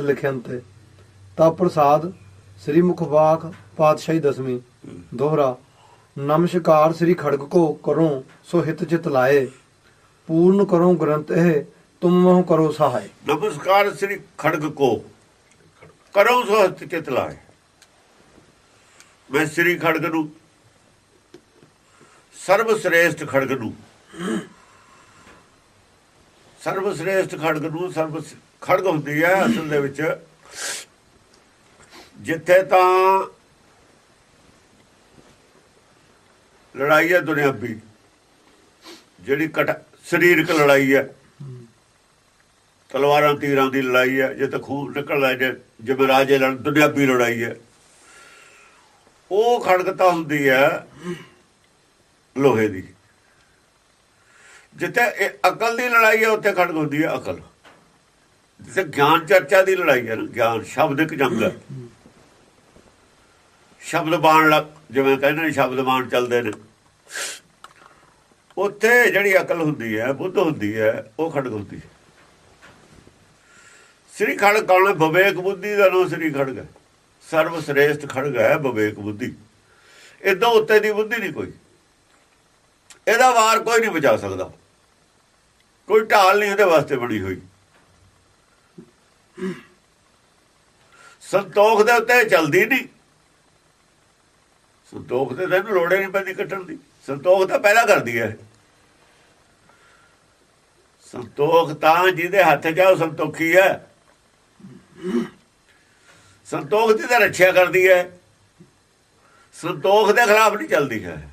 ਅੰਤ। ਤਾ ਪ੍ਰਸਾਦ ਸ੍ਰੀ ਮੁਖਵਾਕ ਪਾਤਸ਼ਾਹੀ ਦਸਵੀਂ, ਦੋਹਰਾ, ਨਮਸਕਾਰ ਸ੍ਰੀ ਖੜਗ ਕੋ ਕਰੋ ਸੋ ਹਿਤ ਚਿਤ ਲਾਏ, ਪੂਰਨ ਕਰੋ ਗ੍ਰੰਥ ਇਹ, ਤੁਮ ਮੋਹ ਕਰੋ ਸਹਾਇ ਨਮਸਕਾਰ ਸ੍ਰੀ ਖੜਗ ਕੋ ਕਰੋ ਸੋ ਹਸਤ ਚਿਤ ਲਾਏ। ਮੈਂ ਸ੍ਰੀ ਖੜਗ ਨੂੰ ਸਰਬ ਸ੍ਰੇਸ਼ਟ ਖੜਗ ਨੂੰ ਸਰਬ ਸ੍ਰੇਸ਼ਟ ਖੜਗ ਨੂੰ ਸਰਬ ਸ- ਖੜਗ ਹੁੰਦੀ ਹੈ ਅਸਲ ਦੇ ਵਿੱਚ। ਜਿੱਥੇ ਤਾਂ ਲੜਾਈ ਹੈ ਦੁਨਿਆਵੀ, ਜਿਹੜੀ ਕਟ ਸਰੀਰਕ ਲੜਾਈ ਹੈ। ਤਲਵਾਰਾਂ ਤੀਰਾਂ ਦੀ ਲੜਾਈ ਹੈ ਜੇ ਤਾਂ ਖੂਨ ਨਿਕਲਦਾ ਜੇ ਜਿਵੇਂ ਰਾਜੇ ਲੜ, ਦੁਨਿਆਵੀ ਲੜਾਈ ਹੈ। ਉਹ ਖੜਕਤਾ ਹੁੰਦੀ ਹੈ ਲੋਹੇ ਦੀ। ਜਿੱਥੇ ਇਹ ਅਕਲ ਦੀ ਲੜਾਈ ਹੈ, ਉੱਥੇ ਖੜਕ ਹੁੰਦੀ ਹੈ ਅਕਲ। ਜਿੱਥੇ ਗਿਆਨ ਚਰਚਾ ਦੀ ਲੜਾਈ ਹੈ ਨਾ, ਗਿਆਨ ਸ਼ਬਦਿਕ ਜੰਗ ਹੈ। ਸ਼ਬਦ ਬਾਣ ਲੱਗ, ਜਿਵੇਂ ਕਹਿੰਦੇ ਨੇ, ਸ਼ਬਦ ਬਾਣ ਚੱਲਦੇ ਨੇ। ਉੱਥੇ ਜਿਹੜੀ ਅਕਲ ਹੁੰਦੀ ਹੈ, ਬੁੱਧ ਹੁੰਦੀ ਹੈ, ਉਹ ਖੜਕ ਹੁੰਦੀ ਹੈ। ਸ੍ਰੀ ਖੜਕ ਕੌਣ ਵਿਵੇਕ ਬੁੱਧੀ ਦਾ ਨਾਮ ਸ੍ਰੀ ਖੜਕ ਹੈ ਸਰਵ ਸ੍ਰੇਸ਼ਟ ਖੜਕ ਹੈ ਵਿਵੇਕ ਬੁੱਧੀ। ਇਦੋਂ ਉੱਤੇ ਦੀ ਬੁੱਧੀ ਨਹੀਂ ਕੋਈ। ਇਹਦਾ ਵਾਰ ਕੋਈ ਨਹੀਂ ਬਚਾ ਸਕਦਾ। ਕੋਈ ਢਾਲ ਨਹੀਂ ਇਹਦੇ ਵਾਸਤੇ ਬਣੀ ਹੋਈ। ਸੰਤੋਖ ਦੇ ਉੱਤੇ ਚੱਲਦੀ ਨਹੀਂ। ਸੰਤੋਖ ਤੇ ਤੈਨੂੰ ਲੋੜੇ ਨਹੀਂ ਪੈਂਦੀ ਕੱਟਣ ਦੀ। ਸੰਤੋਖ ਤਾਂ ਪਹਿਲਾਂ ਕਰਦੀ ਹੈ। ਸੰਤੋਖ ਤਾਂ ਜਿਹਦੇ ਹੱਥ 'ਚ ਆ, ਉਹ ਸੰਤੋਖੀ ਹੈ। ਸੰਤੋਖ ਦੀ ਤਾਂ ਰੱਖਿਆ ਕਰਦੀ ਹੈ। ਸੰਤੋਖ ਦੇ ਖਿਲਾਫ ਨਹੀਂ ਚੱਲਦੀ ਹੈ।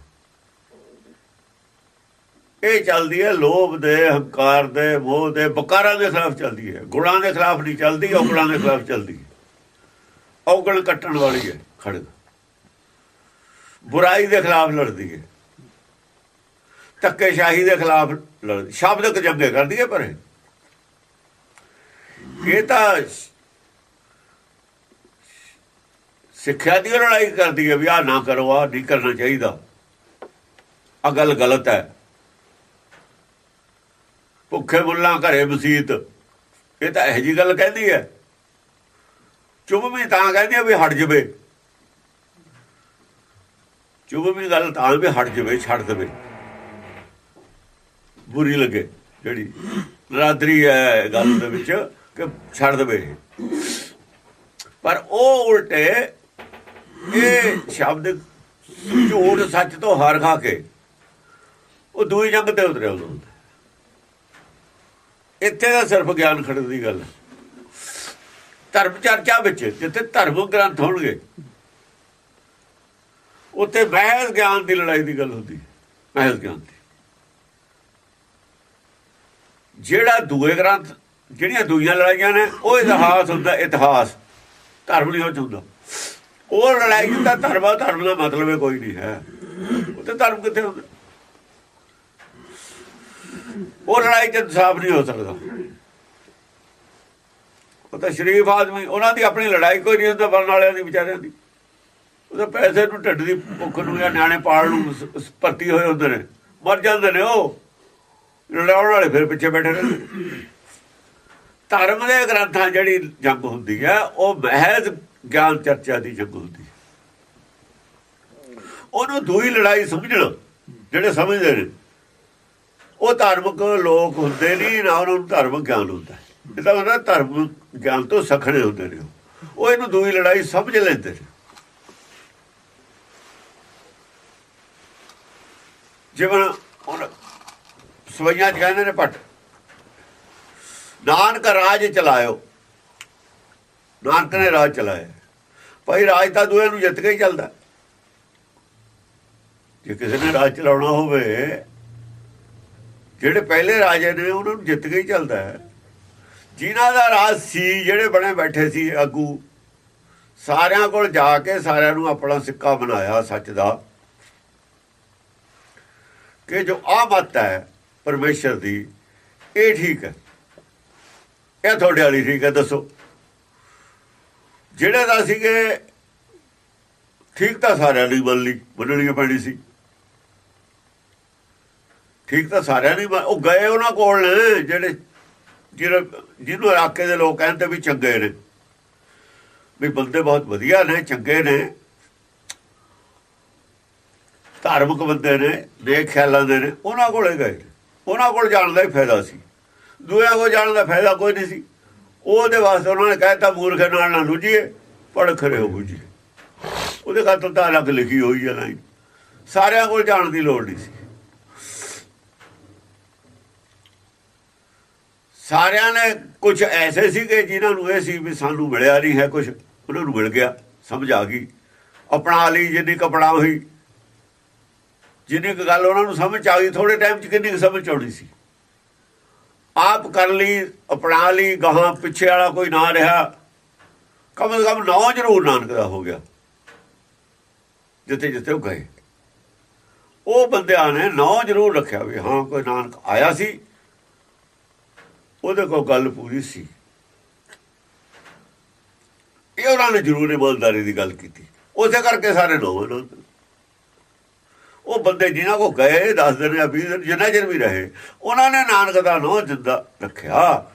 ਇਹ ਚੱਲਦੀ ਹੈ ਲੋਭ ਦੇ, ਹੰਕਾਰ ਦੇ, ਮੋਹ ਦੇ, ਬਕਾਰਾਂ ਦੇ ਖਿਲਾਫ ਚੱਲਦੀ ਹੈ। ਗੁਣਾਂ ਦੇ ਖਿਲਾਫ ਨਹੀਂ ਚੱਲਦੀ ਔਗਣਾਂ ਦੇ ਖਿਲਾਫ ਚੱਲਦੀ ਹੈ। ਔਗਣ ਕੱਟਣ ਵਾਲੀ ਹੈ ਖੜਗ ਬੁਰਾਈ ਦੇ ਖਿਲਾਫ ਲੜਦੀ ਹੈ। ਧੱਕੇਸ਼ਾਹੀ ਦੇ ਖਿਲਾਫ ਲੜਦੀ ਸ਼ਬਦਕ ਜੰਗੇ ਕਰਦੀ ਹੈ, ਪਰ ਇਹ। ਤਾਂ ਸਿੱਖਿਆ ਦੀ ਲੜਾਈ ਕਰਦੀ ਹੈ ਵੀ ਆਹ ਨਾ ਕਰੋ, ਆਹ ਨਹੀਂ ਕਰਨਾ ਚਾਹੀਦਾ। ਆ ਗੱਲ ਗਲਤ ਹੈ। ਭੁੱਖੇ ਮੁੱਲਾਂ ਘਰੇ ਮਸੀਤ ਇਹ ਤਾਂ ਇਹੋ ਜੀ ਗੱਲ ਕਹਿੰਦੀ ਹੈ। ਚੁੱਪ ਤਾਂ ਕਹਿੰਦੀ ਹੈ ਵੀ ਹਟ ਜਵੇ। ਚੁੱਪ ਗੱਲ ਤਾਂ ਵੀ ਹਟ ਜਵੇ, ਛੱਡ ਦੇਵੇ। ਬੁਰੀ ਲੱਗੇ ਜਿਹੜੀ ਨਰਾਦਰੀ ਹੈ ਗੱਲ ਦੇ ਵਿੱਚ ਕਿ ਛੱਡ ਦੇਵੇ। ਪਰ ਉਹ ਉਲਟੇ ਇਹ ਸ਼ਬਦ ਝੂਠ ਸੱਚ ਤੋਂ ਹਾਰ ਖਾ ਕੇ ਉਹ ਦੂਈ ਜੰਗ ਤੇ ਉਤਰਿਆ ਉਦੋਂ ਇੱਥੇ ਦਾ ਸਿਰਫ ਗਿਆਨ ਖੜਨ ਦੀ ਗੱਲ ਧਰਮ ਚਰਚਾ ਵਿੱਚ, ਜਿੱਥੇ ਧਰਮ ਗ੍ਰੰਥ ਹੋਣਗੇ, ਉੱਥੇ ਮਹਿਜ਼ ਗਿਆਨ ਦੀ ਲੜਾਈ ਦੀ ਗੱਲ ਹੁੰਦੀ ਹੈ ਗਿਆਨ ਦੀ। ਜਿਹੜਾ ਦੂਏ ਗ੍ਰੰਥ, ਜਿਹੜੀਆਂ ਦੂਜੀਆਂ ਲੜਾਈਆਂ ਨੇ, ਉਹ ਇਤਿਹਾਸ ਹੁੰਦਾ, ਇਤਿਹਾਸ। ਧਰਮ ਨਹੀਂ ਉਹ 'ਚ ਹੁੰਦਾ। ਉਹ ਲੜਾਈ ਦਾ ਧਰਮ ਧਰਮ ਦਾ ਮਤਲਬ ਕੋਈ ਨਹੀਂ ਹੈ। ਉਹ ਤੇ ਧਰਮ ਕਿੱਥੇ ਹੁੰਦਾ? ਉਹ ਲੜਾਈ ਚ ਇਨਸਾਫ ਨਹੀਂ ਹੋ ਸਕਦਾ। ਉਹ ਤਾਂ ਸ਼ਰੀਫ ਆਦਮੀ, ਉਹਨਾਂ ਦੀ ਆਪਣੀ ਲੜਾਈ ਕੋਈ ਨਹੀਂ ਹੁੰਦਾ ਬਣਨ ਵਾਲਿਆਂ ਦੀ, ਵਿਚਾਰਿਆਂ ਦੀ। ਉਹਦਾ ਪੈਸੇ ਨੂੰ ਢੱਡ ਦੀ ਭੁੱਖ ਨੂੰ ਜਾਂ ਨਿਆਣੇ ਪਾਲ ਨੂੰ ਭਰਤੀ ਹੋਏ ਹੁੰਦੇ ਨੇ, ਮਰ ਜਾਂਦੇ ਨੇ ਉਹ। ਲੜਾਉਣ ਵਾਲੇ ਫਿਰ ਪਿੱਛੇ ਬੈਠੇ ਰਹਿੰਦੇ ਧਰਮ ਦੇ ਗ੍ਰੰਥਾਂ ਜਿਹੜੀ ਜੰਗ ਹੁੰਦੀ ਹੈ, ਉਹ ਮਹਿਜ਼ ਗਿਆਨ ਚਰਚਾ ਦੀ ਜੰਗ ਹੁੰਦੀ ਹੈ। ਉਹਨੂੰ ਦੂਈ ਲੜਾਈ ਸਮਝਣ ਜਿਹੜੇ ਸਮਝਦੇ ਨੇ। ਉਹ ਧਾਰਮਿਕ ਲੋਕ ਹੁੰਦੇ ਨਹੀਂ, ਨਾ ਉਹਨਾਂ ਨੂੰ ਧਾਰਮਿਕ ਗਿਆਨ ਹੁੰਦਾ। ਇਹ ਤਾਂ ਉਹਨਾਂ ਧਰਮ ਗਿਆਨ ਤੋਂ ਸਖਣੇ ਹੁੰਦੇ ਨੇ ਉਹ। ਇਹਨੂੰ ਦੂਈ ਲੜਾਈ ਸਮਝ ਲੈਂਦੇ ਨੇ। ਜਿਵੇਂ ਹੁਣ ਸਵਈਆਂ ਚ ਕਹਿੰਦੇ ਨੇ ਪਟ ਨਾਨਕ ਰਾਜ ਚਲਾਇਓ। ਨਾਨਕ ਨੇ ਰਾਜ ਚਲਾਇਆ। ਭਾਈ ਰਾਜ ਤਾਂ ਦੂਏ ਨੂੰ ਜਿੱਤ ਕੇ ਹੀ ਚੱਲਦਾ। ਜੇ ਕਿਸੇ ਨੇ ਰਾਜ ਚਲਾਉਣਾ ਹੋਵੇ ਜਿਹੜੇ ਪਹਿਲੇ ਰਾਜੇ ਨੇ ਉਹਨਾਂ ਨੂੰ ਜਿੱਤ ਕੇ ਹੀ ਚੱਲਦਾ ਹੈ। ਜਿਨ੍ਹਾਂ ਦਾ ਰਾਜ ਸੀ, ਜਿਹੜੇ ਬਣੇ ਬੈਠੇ ਸੀ ਆਗੂ, ਸਾਰਿਆਂ ਕੋਲ ਜਾ ਕੇ ਸਾਰਿਆਂ ਨੂੰ ਆਪਣਾ ਸਿੱਕਾ ਬਣਾਇਆ ਸੱਚ ਦਾ ਕਿ ਜੋ ਆ ਮਤ ਹੈ ਪਰਮੇਸ਼ਰ ਦੀ, ਇਹ ਠੀਕ ਹੈ। ਇਹ ਤੁਹਾਡੇ ਵਾਲੀ ਠੀਕ ਹੈ, ਦੱਸੋ। ਜਿਹੜੇ ਦਾ ਸੀਗੇ, ਠੀਕ ਤਾਂ ਸਾਰਿਆਂ ਲਈ ਮੰਨ ਲਈ ਮੰਨਣੀ ਪੈਣੀ ਸੀ। ਠੀਕ ਤਾਂ ਸਾਰਿਆਂ ਨੇ ਉਹ ਗਏ ਉਹਨਾਂ ਕੋਲ ਨੇ ਜਿਹੜੇ ਜਿਹੜਾ ਜਿਹਨੂੰ ਇਲਾਕੇ ਦੇ ਲੋਕ ਕਹਿੰਦੇ ਵੀ ਚੰਗੇ ਨੇ। ਵੀ ਬੰਦੇ ਬਹੁਤ ਵਧੀਆ ਨੇ, ਚੰਗੇ ਨੇ। ਧਾਰਮਿਕ ਬੰਦੇ ਨੇ ਦੇਖ ਖਿਆਲਾਂ ਦੇ ਨੇ, ਉਹਨਾਂ ਕੋਲੇ ਗਏ। ਉਹਨਾਂ ਕੋਲ ਜਾਣ ਦਾ ਹੀ ਫਾਇਦਾ ਸੀ। ਦੂਜਿਆਂ ਕੋਲ ਜਾਣ ਦਾ ਫਾਇਦਾ ਕੋਈ ਨਹੀਂ ਸੀ। ਉਹਦੇ ਵਾਸਤੇ ਉਹਨਾਂ ਨੇ ਕਹਿਤਾ ਮੂਰਖ ਨਾਲ ਨਾ ਲੁੱਝੀਏ ਪੜ ਖਰੇ ਹੋ ਬੁਝੀ ਉਹਦੇ ਖਾਤਰ ਤਾਂ ਅਲੱਗ ਲਿਖੀ ਹੋਈ ਹੈ ਲਾਈਨ। ਸਾਰਿਆਂ ਕੋਲ ਜਾਣ ਦੀ ਲੋੜ ਨਹੀਂ ਸੀ। ਸਾਰਿਆਂ ਨੇ ਕੁਝ ਐਸੇ ਸੀਗੇ ਜਿਨ੍ਹਾਂ ਨੂੰ ਇਹ ਸੀ ਵੀ ਸਾਨੂੰ ਮਿਲਿਆ ਨਹੀਂ ਹੈ ਕੁਝ ਉਹਨਾਂ ਨੂੰ ਮਿਲ ਗਿਆ, ਸਮਝ ਆ ਗਈ। ਅਪਣਾ ਲਈ ਜਿੰਨੀ ਕਪੜਾ ਹੋਈ ਜਿੰਨੀ ਕੁ ਗੱਲ ਉਹਨਾਂ ਨੂੰ ਸਮਝ ਆ ਗਈ ਥੋੜੇ ਟਾਈਮ 'ਚ ਕਿੰਨੀ ਕੁ ਸਮਝ ਆਉਣੀ ਸੀ। ਆਪ ਕਰ ਲਈ ਅਪਣਾ ਲਈ, ਗਾਹਾਂ ਪਿੱਛੇ ਵਾਲਾ ਕੋਈ ਨਾ ਰਿਹਾ। ਕਮ ਸੇ ਕਮ ਨੌ ਜ਼ਰੂਰ ਨਾਨਕ ਦਾ ਹੋ ਗਿਆ। ਜਿੱਥੇ ਜਿੱਥੇ ਉਹ ਗਏ। ਉਹ ਬੰਦਿਆਂ ਨੇ ਨੌ ਜ਼ਰੂਰ ਰੱਖਿਆ ਵੀ ਹਾਂ, ਕੋਈ ਨਾਨਕ ਆਇਆ ਸੀ। ਉਹਦੇ ਕੋਲ ਗੱਲ ਪੂਰੀ ਸੀ। ਇਹ ਉਹਨਾਂ ਨੇ ਜ਼ਰੂਰ ਇਮਾਨਦਾਰੀ ਦੀ ਗੱਲ ਕੀਤੀ। ਉਸੇ ਕਰਕੇ ਸਾਰੇ ਨੌ ਉਹ ਬੰਦੇ ਜਿਨ੍ਹਾਂ ਕੋ ਗਏ 10 ਦਿਨ ਜਾਂ 20 ਦਿਨ, ਜਿੰਨਾ ਚਿਰ ਵੀ ਰਹੇ, ਉਹਨਾਂ ਨੇ ਨਾਨਕ ਦਾ ਨਾਮ ਜਿੰਦਾ ਰੱਖਿਆ।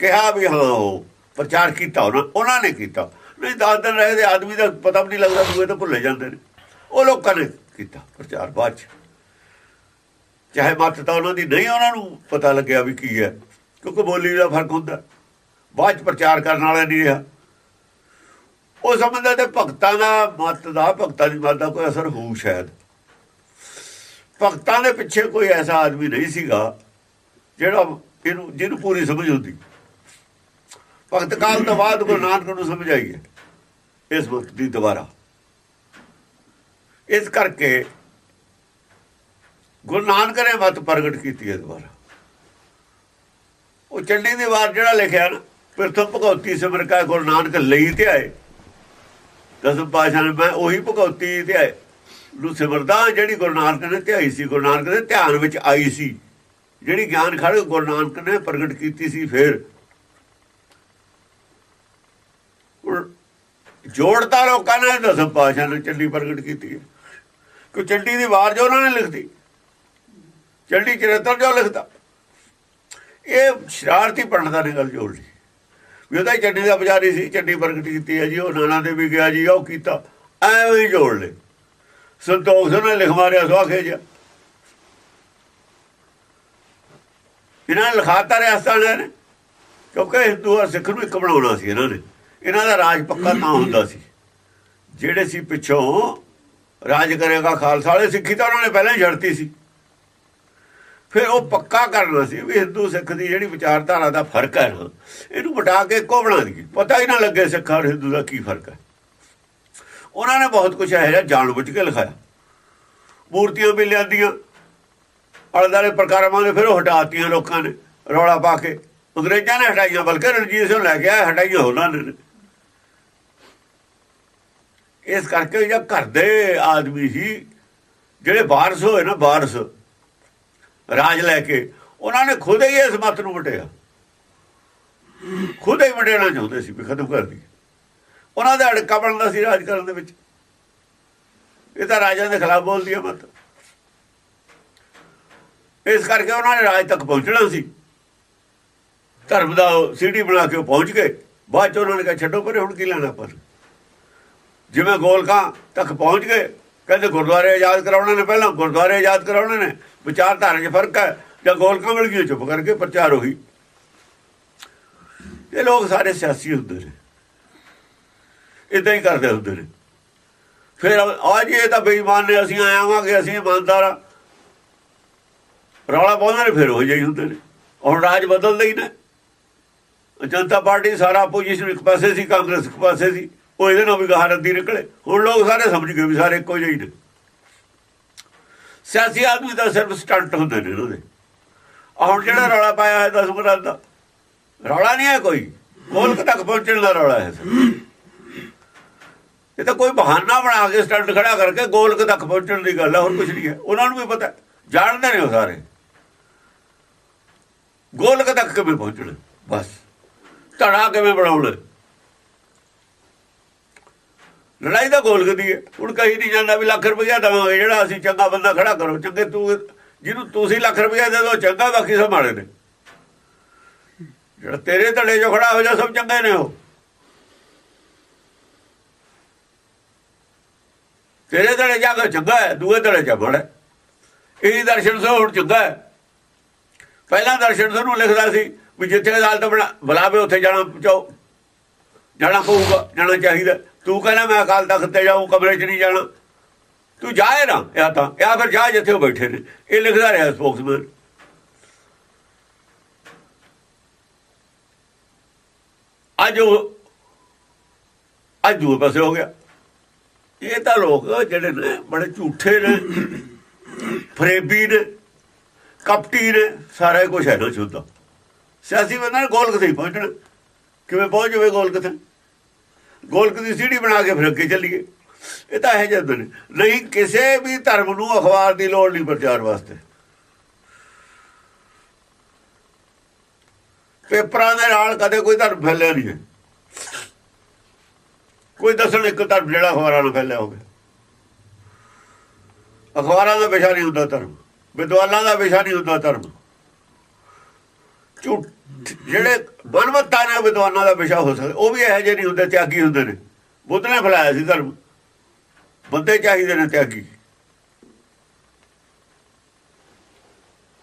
ਕਿਹਾ ਵੀ ਹਾਂ, ਉਹ ਪ੍ਰਚਾਰ ਕੀਤਾ ਉਹਨਾਂ ਉਹਨਾਂ ਨੇ ਕੀਤਾ। ਨਹੀਂ 10 ਦਿਨ ਰਹੇ ਦੇ ਆਦਮੀ ਦਾ ਪਤਾ ਵੀ ਨਹੀਂ ਲੱਗਦਾ ਦੂਏ ਤਾਂ ਭੁੱਲੇ ਜਾਂਦੇ ਨੇ। ਉਹ ਲੋਕਾਂ ਨੇ ਕੀਤਾ ਪ੍ਰਚਾਰ ਬਾਅਦ ਚਾਹੇ ਮੱਤ ਤਾਂ ਉਹਨਾਂ ਦੀ ਨਹੀਂ, ਉਹਨਾਂ ਨੂੰ ਪਤਾ ਲੱਗਿਆ ਵੀ ਕੀ ਹੈ। ਕਿਉਂਕਿ ਬੋਲੀ ਦਾ ਫ਼ਰਕ ਹੁੰਦਾ। ਬਾਅਦ ਚ ਪ੍ਰਚਾਰ ਕਰਨ ਵਾਲਾ ਨਹੀਂ ਰਿਹਾ ਉਹ ਸਮਝਦਾ ਤੇ ਭਗਤਾਂ ਦਾ ਮਤ ਦਾ, ਭਗਤਾਂ ਦੀ ਮਤ ਦਾ ਕੋਈ ਅਸਰ ਹੋਊ ਸ਼ਾਇਦ। ਭਗਤਾਂ ਦੇ ਪਿੱਛੇ ਕੋਈ ਐਸਾ ਆਦਮੀ ਨਹੀਂ ਸੀਗਾ, ਜਿਹੜਾ ਇਹਨੂੰ, ਜਿਹਨੂੰ ਪੂਰੀ ਸਮਝ ਹੁੰਦੀ। ਭਗਤ ਕਾਲ ਤੋਂ ਬਾਅਦ ਗੁਰੂ ਨਾਨਕ ਨੂੰ ਸਮਝ ਆਈ ਹੈ, ਇਸ ਵਕਤ ਦੀ ਦੁਬਾਰਾ। ਇਸ ਕਰਕੇ ਗੁਰੂ ਨਾਨਕ ਨੇ ਮਤ ਪ੍ਰਗਟ ਕੀਤੀ ਹੈ ਦੁਬਾਰਾ। ਉਹ ਚੰਡੀ ਦੀ ਵਾਰ ਜਿਹੜਾ ਲਿਖਿਆ ਨਾ ਪ੍ਰਥਮ ਭਗਉਤੀ ਸਿਮਰ ਕਾ ਗੁਰੂ ਨਾਨਕ ਲਈ ਤੇ ਆਏ। ਦਸਮ ਪਾਸ਼ਾ ਨੇ ਮੈਂ ਉਹੀ ਭਗਉਤੀ ਤੇ ਆਏ। ਨੂੰ ਸਿਮਰਦਾ ਜਿਹੜੀ ਗੁਰੂ ਨਾਨਕ ਨੇ ਧਿਆਈ ਸੀ, ਗੁਰੂ ਨਾਨਕ ਦੇ ਧਿਆਨ ਵਿੱਚ ਆਈ ਸੀ। ਜਿਹੜੀ ਗਿਆਨ ਖੜ ਗੁਰੂ ਨਾਨਕ ਨੇ ਪ੍ਰਗਟ ਕੀਤੀ ਸੀ ਫਿਰ। ਜੋੜਤਾ ਲੋਕਾਂ ਨੇ ਦਸਮ ਪਾਸ਼ਾ ਨੇ ਚੰਡੀ ਪ੍ਰਗਟ ਕੀਤੀ ਕਿ ਚੰਡੀ ਦੀ ਵਾਰ ਜੋ ਉਹਨਾਂ ਨੇ ਲਿਖਦੀ ਚੰਡੀ ਚਰਿੱਤਰ ਜੋ ਲਿਖਦਾ। ਇਹ ਸ਼ਰਾਰਤੀ ਪੰਡਤਾਂ ਨੇ ਗੱਲ ਜੋੜ ਲਈ। ਵੀ ਉਹਦਾ ਚੱਡੀ ਦਾ ਪੁਜਾਰੀ ਸੀ, ਚੰਡੀ ਪ੍ਰਗਟ ਕੀਤੀ ਹੈ ਜੀ, ਉਹ ਨਾਨਾ ਦੇ ਵੀ ਗਿਆ ਜੀ ਉਹ ਕੀਤਾ। ਐਵੇਂ ਹੀ ਜੋੜ ਲੈ ਸੰਤੋਖ ਨੇ ਲਿਖ ਮਾਰਿਆ ਸਵਾਖੇ ਜਿਹਾ। ਇਹਨਾਂ ਨੇ ਲਿਖਾਤਾ ਰਿਆਸਤਾਂ ਨੇ, ਕਿਉਂਕਿ ਹਿੰਦੂ ਔਰ ਸਿੱਖ ਨੂੰ ਇੱਕ ਬਣਾਉਣਾ ਸੀ ਇਹਨਾਂ ਨੇ। ਇਹਨਾਂ ਦਾ ਰਾਜ ਪੱਕਾ ਤਾਂ ਹੁੰਦਾ ਸੀ। ਜਿਹੜੇ ਸੀ ਪਿੱਛੋਂ ਰਾਜ ਕਰੇਗਾ ਖਾਲਸਾ ਵਾਲੇ ਸਿੱਖੀ ਤਾਂ ਉਹਨਾਂ ਨੇ ਪਹਿਲਾਂ ਹੀ ਛੱਡਤੀ ਸੀ। ਫਿਰ ਉਹ ਪੱਕਾ ਕਰਨਾ ਸੀ ਵੀ ਹਿੰਦੂ ਸਿੱਖ ਦੀ ਜਿਹੜੀ ਵਿਚਾਰਧਾਰਾ ਦਾ ਫ਼ਰਕ ਹੈ ਨਾ ਇਹਨੂੰ ਵਟਾ ਕੇ ਇੱਕੋ ਬਣਾ ਦਈਏ ਪਤਾ ਹੀ ਨਾ ਲੱਗੇ ਸਿੱਖ ਔਰ ਹਿੰਦੂ ਦਾ ਕੀ ਫ਼ਰਕ ਹੈ। ਉਹਨਾਂ ਨੇ ਬਹੁਤ ਕੁਝ ਇਹੋ ਜਿਹਾ ਜਾਣਬੁੱਝ ਕੇ ਲਿਖਾਇਆ। ਮੂਰਤੀਆਂ ਵੀ ਲਿਆਂਦੀਆਂ ਅਲਦਾਰੇ ਪ੍ਰਕਾਰਾਂ ਦੇ ਫਿਰ ਉਹ ਹਟਾਤੀਆਂ ਲੋਕਾਂ ਨੇ, ਰੌਲਾ ਪਾ ਕੇ। ਅੰਗਰੇਜ਼ਾਂ ਨੇ ਹਟਾਈਆਂ, ਬਲਕਿ ਰਣਜੀਤ ਸਿੰਘ ਲੈ ਕੇ ਆਇਆ ਹਟਾਈਆਂ ਉਹਨਾਂ ਨੇ। ਇਸ ਕਰਕੇ ਜਿਹੜਾ ਘਰ ਦੇ ਆਦਮੀ ਸੀ ਜਿਹੜੇ ਬਾਰਸ਼ ਹੋਏ ਨਾ, ਬਾਰਸ਼ ਰਾਜ ਲੈ ਕੇ, ਉਹਨਾਂ ਨੇ ਖੁਦ ਹੀ ਇਸ ਮਤ ਨੂੰ ਵਟਿਆ। ਖੁਦ ਹੀ ਵਟਿਆਣਾ ਚਾਹੁੰਦੇ ਸੀ ਵੀ ਖਤਮ ਕਰ ਦੀ ਉਹਨਾਂ ਦਾ ਅੜਕਾ ਬਣਦਾ ਸੀ ਰਾਜ ਕਰਨ ਦੇ ਵਿੱਚ। ਇਹ ਤਾਂ ਰਾਜਾ ਦੇ ਖਿਲਾਫ ਬੋਲਦੀ ਹੈ ਮਤ। ਇਸ ਕਰਕੇ ਉਹਨਾਂ ਨੇ ਰਾਜ ਤੱਕ ਪਹੁੰਚਣਾ ਸੀ। ਧਰਮ ਦਾ ਸੀੜੀ ਬਣਾ ਕੇ ਉਹ ਪਹੁੰਚ ਗਏ। ਬਾਅਦ ਚ ਉਹਨਾਂ ਨੇ ਕਿਹਾ, ਛੱਡੋ ਪਰੇ, ਹੁਣ ਕੀ ਲੈਣਾ ਪਰ ਜਿਵੇਂ ਗੋਲਕਾਂ ਤੱਕ ਪਹੁੰਚ ਗਏ ਕਹਿੰਦੇ ਗੁਰਦੁਆਰੇ ਆਜ਼ਾਦ ਕਰਾਉਣੇ ਨੇ ਪਹਿਲਾਂ, ਗੁਰਦੁਆਰੇ ਆਜ਼ਾਦ ਕਰਾਉਣੇ ਨੇ। ਵਿਚਾਰਧਾਰਾ 'ਚ ਫ਼ਰਕ ਹੈ, ਜਾਂ ਗੋਲਕਾਂ ਮਿਲ ਗਈ ਚੁੱਪ ਕਰਕੇ ਪ੍ਰਚਾਰ ਹੋਈ ਇਹ ਲੋਕ ਸਾਰੇ ਸਿਆਸੀ ਹੁੰਦੇ ਨੇ। ਇਦਾਂ ਹੀ ਕਰਦੇ ਹੁੰਦੇ ਨੇ। ਫਿਰ ਆ ਜੀ, ਇਹ ਤਾਂ ਬੇਈਮਾਨ ਨੇ, ਅਸੀਂ ਆਵਾਂਗੇ, ਅਸੀਂ ਇਮਾਨਦਾਰ ਆ। ਰੌਲਾ ਪਾਉਂਦੇ ਨੇ, ਫਿਰ ਹੋ ਜਾਈ ਹੁੰਦੇ ਨੇ। ਹੁਣ ਰਾਜ ਬਦਲਦੇ ਹੀ ਨੇ। ਜਨਤਾ ਪਾਰਟੀ ਸਾਰਾ ਆਪੋਜੀਸ਼ਨ ਇੱਕ ਪਾਸੇ ਸੀ, ਕਾਂਗਰਸ ਇੱਕ ਪਾਸੇ ਸੀ। ਉਹ ਇਹਦੇ ਨਾਲ ਵੀ ਗਾਹ ਰੱਦੀ ਨਿਕਲੇ। ਹੁਣ ਲੋਕ ਸਾਰੇ ਸਮਝ ਗਏ ਵੀ ਸਾਰੇ ਇੱਕੋ ਜਿਹੇ ਨੇ। ਸਿਆਸੀ ਆਦਮੀ ਦਾ ਸਿਰਫ ਸਟੰਟ ਹੁੰਦੇ ਨੇ ਇਹਨਾਂ ਹੁਣ ਜਿਹੜਾ ਰੌਲਾ ਪਾਇਆ ਹੈ ਦਸ ਗੁਰਾਂ ਦਾ, ਰੌਲਾ ਨਹੀਂ ਹੈ ਕੋਈ। ਕੋਲਕ ਤੱਕ ਪਹੁੰਚਣ ਦਾ ਰੌਲਾ ਹੈ। ਇਹ ਤਾਂ ਕੋਈ ਬਹਾਨਾ ਬਣਾ ਕੇ ਸਟੰਟ ਖੜਾ ਕਰਕੇ ਗੋਲਕ ਤੱਕ ਪਹੁੰਚਣ ਦੀ ਗੱਲ ਹੈ, ਹੋਰ ਕੁਝ ਨਹੀਂ ਹੈ। ਉਹਨਾਂ ਨੂੰ ਵੀ ਪਤਾ ਜਾਣਦੇ ਨੇ ਉਹ ਸਾਰੇ। ਗੋਲਕ ਤੱਕ ਕਿਵੇਂ ਪਹੁੰਚਣਾ? ਬਸ। ਧੜਾ ਕਿਵੇਂ ਬਣਾਉਣਾ? ਲੜਾਈ ਤਾਂ ਗੋਲਕ ਦੀ ਹੈ। ਹੁਣ ਕਹੀ ਨਹੀਂ ਜਾਂਦਾ ਵੀ ਲੱਖ ਰੁਪਇਆ ਦਵਾਂਗੇ ਜਿਹੜਾ ਅਸੀਂ ਚੰਗਾ ਬੰਦਾ ਖੜਾ ਕਰੋ, ਚੰਗੇ ਤੂੰ, ਜਿਹਨੂੰ ਤੁਸੀਂ ਲੱਖ ਰੁਪਇਆ ਦੇ ਦੋ ਚੰਗਾ ਬਾਕੀ ਸਭ ਮਾੜੇ ਨੇ। ਜਿਹੜਾ ਤੇਰੇ ਧੜੇ 'ਚ ਖੜਾ ਹੋ ਜਾ, ਸਭ ਚੰਗੇ ਨੇ ਉਹ। ਤੇਰੇ ਧੜੇ ਜਾ ਕੇ ਚੰਗਾ ਹੈ, ਦੂਏ ਧੜੇ ਚੱਬੜ ਬੜਾ ਇਹੀ ਦਰਸ਼ਨ ਸੋ ਹੁਣ ਚੰਗਾ ਹੈ। ਪਹਿਲਾਂ ਦਰਸ਼ਨ ਸੋ ਨੂੰ ਲਿਖਦਾ ਸੀ ਵੀ ਜਿੱਥੇ ਅਦਾਲਤ ਬਣਾ ਬੁਲਾਵੇ, ਉੱਥੇ ਜਾਣਾ ਚਾਹੋ ਜਾਣਾ ਪਊਗਾ, ਜਾਣਾ ਚਾਹੀਦਾ। ਤੂੰ ਕਹਿੰਦਾ ਮੈਂ ਅਕਾਲ ਤਖਤ ਤੇ ਜਾਊਂ, ਕਮਰੇ 'ਚ ਨਹੀਂ ਜਾਣਾ। ਤੂੰ ਜਾਏ ਨਾ ਜਾਂ ਤਾਂ ਜਾਂ ਫਿਰ ਜਾ ਜਿੱਥੇ ਉਹ ਬੈਠੇ ਨੇ। ਇਹ ਲਿਖਦਾ ਰਿਹਾ ਸਪੋਕਸਮੈਨ। ਅੱਜ ਉਹ, ਅੱਜ ਦੂਏ ਪਾਸੇ ਹੋ ਗਿਆ। ਇਹ ਤਾਂ ਲੋਕ ਜਿਹੜੇ ਨੇ, ਬੜੇ ਝੂਠੇ ਨੇ, ਫਰੇਬੀ ਨੇ, ਕਪਟੀ ਨੇ, ਸਾਰਾ ਕੁਝ ਹੈ ਨਾ ਸ਼ੁੱਧਾ। ਸਿਆਸੀ ਬੰਦਾ ਨੇ ਗੋਲ ਕਿਥੇ ਪਹੁੰਚਣਾ। ਕਿਵੇਂ ਪਹੁੰਚ ਜਾਵੇ ਗੋਲ ਕਿਥੇ ਗੋਲਕ ਦੀ ਸੀੜੀ ਬਣਾ ਕੇ ਫਿਰ ਅੱਗੇ ਚੱਲੀਏ। ਇਹ ਤਾਂ ਇਹ ਜਦ ਨੇ ਨਹੀਂ, ਕਿਸੇ ਵੀ ਧਰਮ ਨੂੰ ਅਖਬਾਰ ਦੀ ਲੋੜ ਨਹੀਂ ਪ੍ਰਚਾਰ ਵਾਸਤੇ। ਪੇਪਰਾਂ ਦੇ ਨਾਲ ਕਦੇ ਕੋਈ ਧਰਮ ਫੈਲਿਆ ਨਹੀਂ ਹੈ। ਕੋਈ ਦੱਸਣ ਇੱਕ ਧਰਮ ਜਿਹੜਾ ਅਖਬਾਰਾਂ ਨਾਲ ਫੈਲਿਆ ਹੋਵੇ। ਅਖਬਾਰਾਂ ਦਾ ਵਿਸ਼ਾ ਨਹੀਂ ਹੁੰਦਾ ਧਰਮ। ਵਿਦਵਾਨਾਂ ਦਾ ਵਿਸ਼ਾ ਨਹੀਂ ਹੁੰਦਾ ਧਰਮ। ਝੂਠ। ਜਿਹੜੇ ਬਨਵਤਾ ਨਾਲ ਵਿਦਵਾਨਾਂ ਦਾ ਵਿਸ਼ਾ ਹੋ ਸਕਦਾ ਉਹ ਵੀ ਇਹੋ ਜਿਹੇ ਨਹੀਂ ਹੁੰਦੇ ਤਿਆਗੀ ਹੁੰਦੇ ਨੇ। ਬੁੱਧ ਨੇ ਫੈਲਾਇਆ ਸੀ ਧਰਮ। ਬੰਦੇ ਚਾਹੀਦੇ ਨੇ ਤਿਆਗੀ।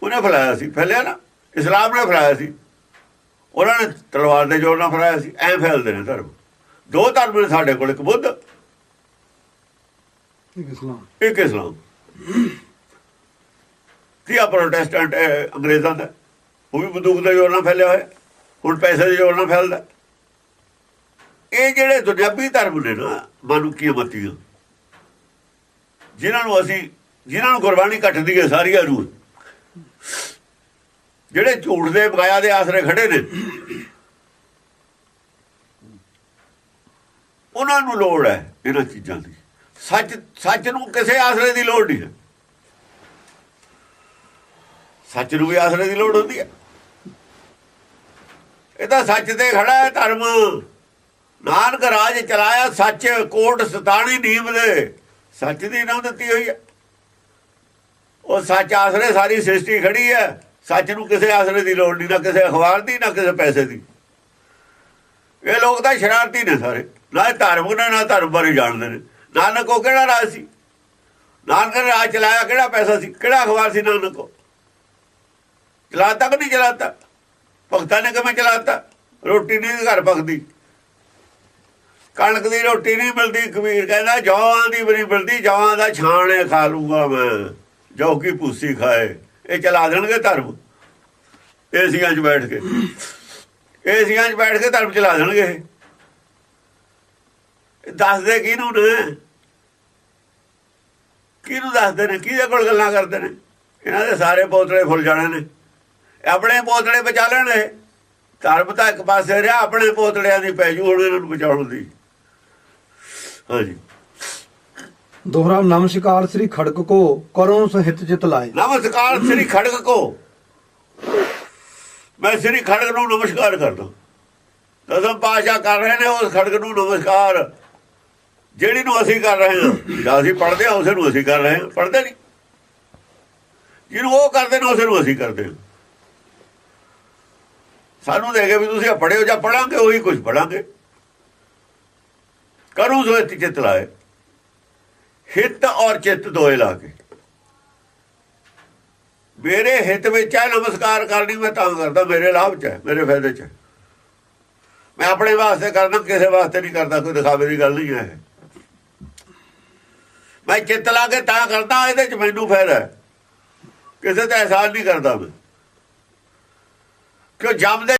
ਉਹਨੇ ਫੈਲਾਇਆ ਸੀ ਫੈਲਿਆ ਨਾ। ਇਸਲਾਮ ਨੇ ਫੈਲਾਇਆ ਸੀ। ਉਹਨਾਂ ਨੇ ਤਲਵਾਰ ਦੇ ਜੋਰ ਨਾਲ ਫੈਲਾਇਆ ਸੀ। ਐਂ ਫੈਲਦੇ ਨੇ ਧਰਮ। ਦੋ ਧਰਮ ਨੇ ਸਾਡੇ ਕੋਲ ਇੱਕ ਬੁੱਧ ਇੱਕ ਇਸਲਾਮ। ਇੱਕ ਇਸਲਾਮ। ਕੀ ਆ ਪ੍ਰੋਟੈਸਟੈਂਟ ਅੰਗਰੇਜ਼ਾਂ ਦਾ? ਉਹ ਵੀ ਬੰਦੂਕ ਦਾ ਜੋਰ ਨਾਲ ਫੈਲਿਆ ਹੋਇਆ। ਹੁਣ ਪੈਸੇ ਦੇ ਜੋਰ ਨਾਲ ਫੈਲਦਾ। ਇਹ ਜਿਹੜੇ ਦੁਨਿਆਵੀ ਧਰਮ ਨੇ ਨਾ ਮਨੁੱਖੀਆਂ ਮਤੀਆਂ। ਜਿਨ੍ਹਾਂ ਨੂੰ ਅਸੀਂ, ਜਿਨ੍ਹਾਂ ਨੂੰ ਗੁਰਬਾਣੀ ਕੱਟਦੀ ਹੈ ਸਾਰੀਆਂ ਨੂੰ, ਜਿਹੜੇ ਝੂਠ ਦੇ ਮਾਇਆ ਦੇ ਆਸਰੇ ਖੜੇ ਨੇ, ਉਹਨਾਂ ਨੂੰ ਲੋੜ ਹੈ ਇਹਨਾਂ ਚੀਜ਼ਾਂ ਦੀ। ਸੱਚ ਸੱਚ ਨੂੰ ਕਿਸੇ ਆਸਰੇ ਦੀ ਲੋੜ ਨਹੀਂ ਹੈ। ਸੱਚ ਨੂੰ ਵੀ ਆਸਰੇ ਦੀ ਲੋੜ ਹੁੰਦੀ ਹੈ। ਇਹ ਤਾਂ ਸੱਚ ਤੇ ਖੜਾ ਹੈ ਧਰਮ। ਨਾਨਕ ਰਾਜ ਚਲਾਇਆ ਸੱਚ, ਕੋਟ ਸਤਾਣੀ ਨੀਮ ਦੇ। ਸੱਚ ਦੀ ਨਾਮ ਦਿੱਤੀ ਹੋਈ ਹੈ। ਉਹ ਸੱਚ ਆਸਰੇ ਸਾਰੀ ਸ੍ਰਿਸ਼ਟੀ ਖੜੀ ਹੈ। ਸੱਚ ਨੂੰ ਕਿਸੇ ਆਸਰੇ ਦੀ ਲੋੜ ਨਹੀਂ, ਨਾ ਕਿਸੇ ਅਖਬਾਰ ਦੀ, ਨਾ ਕਿਸੇ ਪੈਸੇ ਦੀ। ਇਹ ਲੋਕ ਤਾਂ ਸ਼ਰਾਰਤੀ ਨੇ ਸਾਰੇ। ਨਾ ਇਹ ਧਰਮ ਨੇ, ਨਾ ਧਰਮ ਬਾਰੇ ਜਾਣਦੇ ਨੇ। ਨਾਨਕ ਉਹ ਕਿਹੜਾ ਰਾਜ ਸੀ? ਨਾਨਕ ਨੇ ਰਾਜ ਚਲਾਇਆ ਕਿਹੜਾ ਪੈਸਾ ਸੀ? ਕਿਹੜਾ ਅਖਬਾਰ ਸੀ ਨਾਨਕ ਕੋ ਚਲਾਤਾ ਕਿ ਨਹੀਂ ਚਲਾਤਾ? ਭਗਤਾਂ ਨੇ ਕਿਵੇਂ ਚਲਾਤਾ? ਰੋਟੀ ਨਹੀਂ ਘਰ ਪਕਦੀ ਕਣਕ ਦੀ ਰੋਟੀ ਨਹੀਂ ਮਿਲਦੀ ਕਬੀਰ ਕਹਿੰਦਾ ਜੌਆਂ ਦੀ ਬਰੀ ਮਿਲਦੀ ਜੌਆਂ ਦਾ ਛਾਣੇ ਖਾ ਲੂੰਗਾ ਮੈਂ, ਜੋ ਕੀ ਭੂਸੀ ਖਾਏ। ਇਹ ਚਲਾ ਦੇਣਗੇ ਧਰਮ। ਏਸੀਆਂ 'ਚ ਬੈਠ ਕੇ। ਏਸੀਆਂ 'ਚ ਬੈਠ ਕੇ ਧਰਮ ਚਲਾ ਦੇਣਗੇ ਇਹ ਦੱਸਦੇ ਕਿਹਨੂੰ ਨੇ? ਕਿਹਨੂੰ ਦੱਸਦੇ ਨੇ? ਕਿਹਦੇ ਕੋਲ ਗੱਲਾਂ ਕਰਦੇ ਨੇ? ਇਹਨਾਂ ਦੇ ਸਾਰੇ ਪੋਤਲੇ ਫੁੱਲ ਜਾਣੇ ਨੇ। ਆਪਣੇ ਪੋਤੜੇ ਬਚਾ ਲੈਣ ਧਰਮ ਤਾਂ ਇੱਕ ਪਾਸੇ ਰਿਹਾ ਆਪਣੇ ਪੋਤੜਿਆਂ ਦੀ ਪੈਜੂ ਹੁਣ ਇਹਨਾਂ ਨੂੰ ਬਚਾਉਣ ਦੀ। ਹਾਂਜੀ। ਦੋਹਰਾ ਨਮਸਕਾਰ ਸ੍ਰੀ ਖੜਕ ਕੋ ਕਰੋ ਸਹਿਤ ਚਿਤ ਲਾਏ। ਨਮਸਕਾਰ ਸ੍ਰੀ ਖੜਗ ਕੋ। ਮੈਂ ਸ੍ਰੀ ਖੜਗ ਨੂੰ ਨਮਸਕਾਰ ਕਰਦਾ। ਦਸਮ ਪਾਸ਼ਾ ਕਰ ਰਹੇ ਨੇ ਉਸ ਖੜਗ ਨੂੰ ਨਮਸਕਾਰ। ਜਿਹੜੀ ਨੂੰ ਅਸੀਂ ਕਰ ਰਹੇ ਹਾਂ ਜਾਂ ਅਸੀਂ ਪੜ੍ਹਦੇ ਹਾਂ ਉਸੇ ਨੂੰ ਅਸੀਂ ਕਰ ਰਹੇ ਹਾਂ ਪੜ੍ਹਦੇ ਨਹੀਂ। ਜਿਹਨੂੰ ਉਹ ਕਰਦੇ ਨੇ ਉਸੇ ਨੂੰ ਅਸੀਂ ਕਰਦੇ ਹਾਂ। ਸਾਨੂੰ ਦੇ ਕੇ ਵੀ ਤੁਸੀਂ ਪੜਿਓ ਜਾਂ ਪੜਾਂਗੇ ਉਹੀ ਕੁਝ ਪੜਾਂਗੇ ਕਰੂੰ ਸੋ ਇਤ ਚਿਤ ਲਾਏ। ਹਿੱਤ ਔਰ ਚਿੱਤ ਦੋਏ ਲਾ ਕੇ। ਮੇਰੇ ਹਿੱਤ ਵਿੱਚ ਹੈ, ਨਮਸਕਾਰ ਕਰਨੀ, ਮੈਂ ਤਾਂ ਕਰਦਾ, ਮੇਰੇ ਲਾਭ ਚ ਹੈ, ਮੇਰੇ ਫਾਇਦੇ ਚ ਹੈ। ਮੈਂ ਆਪਣੇ ਵਾਸਤੇ ਕਰਦਾ, ਕਿਸੇ ਵਾਸਤੇ ਨਹੀਂ ਕਰਦਾ, ਕੋਈ ਦਿਖਾਵੇ ਦੀ ਗੱਲ ਨਹੀਂ ਹੈ ਮੈਂ ਚਿੱਤ ਲਾ ਕੇ ਤਾਂ ਕਰਦਾ, ਇਹਦੇ ਚ ਮੈਨੂੰ ਫਾਇਦਾ ਕਿਸੇ ਦਾ ਅਹਿਸਾਸ ਨਹੀਂ ਕਰਦਾ ਮੈਂ। ਕਿਉਂ ਜੰਮਦੇ